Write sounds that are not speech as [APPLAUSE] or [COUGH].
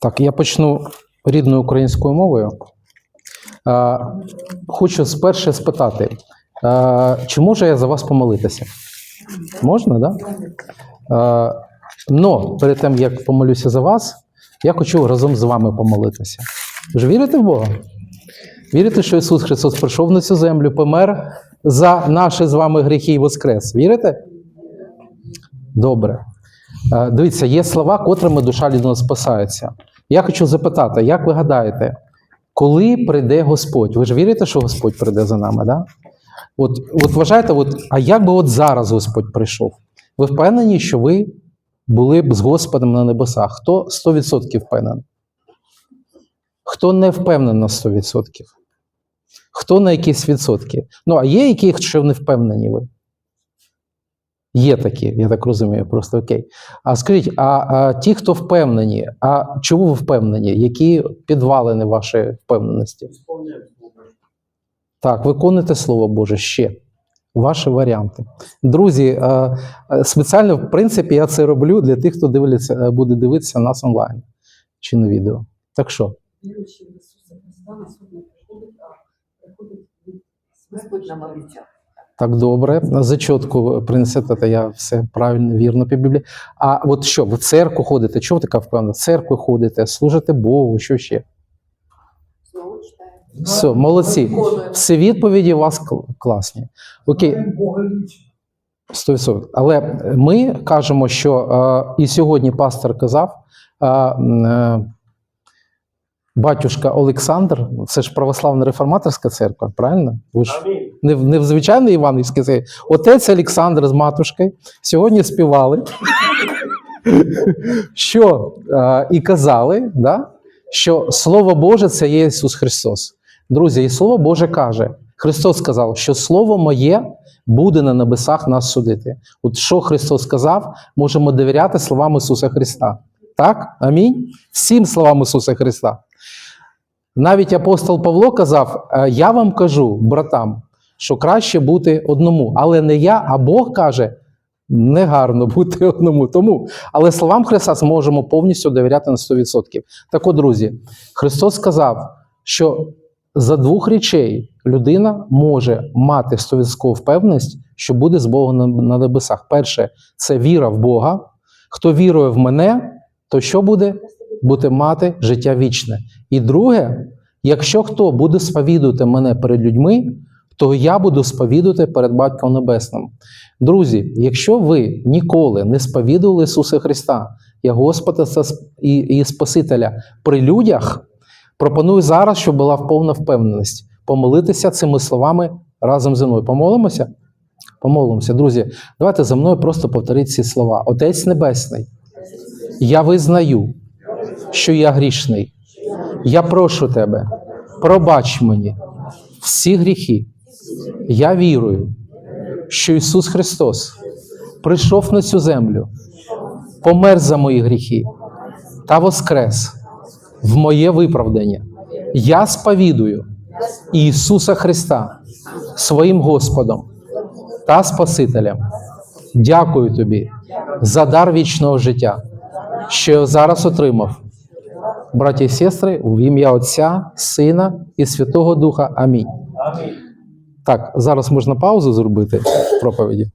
Так, я почну рідною українською мовою. Е, Хочу спершу спитати, е, чи можу я за вас помолитися? Можна, так? Да? Е, Но перед тим, як помолюся за вас, я хочу разом з вами помолитися. Ви ж вірите в Бога? Вірите, що Ісус Христос прийшов на цю землю, помер за наші з вами гріхи і воскрес? Вірите? Добре. Е, Дивіться, є слова, котрими душа людина спасається. Я хочу запитати, як ви гадаєте, коли прийде Господь? Ви ж вірите, що Господь прийде за нами, да? От, от вважаєте, от, а як би от зараз Господь прийшов? Ви впевнені, що ви були б з Господом на небесах? Хто 100% впевнений? Хто не впевнений на 100%? Хто на якісь відсотки? Ну, а є які, що не впевнені ви? Є такі, я так розумію, просто окей. А скажіть, а, а ті, хто впевнені, а чому ви впевнені? Які підвалини вашої впевненості? Так, виконуйте Слово Боже ще. Ваші варіанти. Друзі, е, е, спеціально, в принципі, я це роблю для тих, хто дивиться, е, буде дивитися нас онлайн чи на відео. Так що, віруючи в Ісуса Христа, на суд не приходить, а приходить від Господь обіцяв. Так добре, зачітку принесете, та я все правильно, вірно по Біблії. А от що, ви в церкву ходите? Чого ви така впевнена? В церкву ходите, служите Богу, що ще? Все, молодці. Всі відповіді у вас класні. Окей, 100%. Але ми кажемо, що е, і сьогодні пастор казав, е, е, батюшка Олександр, це ж православна реформаторська церква, правильно? Ви ж не, в- не в звичайній Іванівській церкві. Отець Олександр з матушкою сьогодні співали, [LAUGHS] що е, і казали, да, що Слово Боже це є Ісус Христос. Друзі, і Слово Боже каже: Христос сказав, що Слово моє буде на небесах нас судити. От що Христос сказав, можемо довіряти словам Ісуса Христа. Так? Амінь? Всім словам Ісуса Христа. Навіть апостол Павло казав: «Е, Я вам кажу, братам, що краще бути одному. Але не я, а Бог каже, негарно бути одному. Тому, але словам Христа зможемо повністю довіряти на 100%. Так от, друзі, Христос сказав, що за двох речей людина може мати 100% впевненість, що буде з Богом на небесах. Перше, це віра в Бога. Хто вірує в мене, то що буде? Буде мати життя вічне. І друге, якщо хто буде сповідувати мене перед людьми, то я буду сповідувати перед Батьком Небесним. Друзі, якщо ви ніколи не сповідували Ісуса Христа, як Господа і Спасителя при людях, пропоную зараз, щоб була повна впевненість, помолитися цими словами разом зі мною. Помолимося? Помолимося, друзі. Давайте за мною просто повторіть ці слова. Отець Небесний, я визнаю, що я грішний. Я прошу тебе, пробач мені всі гріхи. Я вірую, що Ісус Христос прийшов на цю землю, помер за мої гріхи та воскрес в моє виправдання. Я сповідую Ісуса Христа своїм Господом та Спасителем. Дякую тобі за дар вічного життя, що я зараз отримав. Браті і сестри, в ім'я Отця, Сина і Святого Духа. Амінь. Так, зараз можна паузу зробити в проповіді.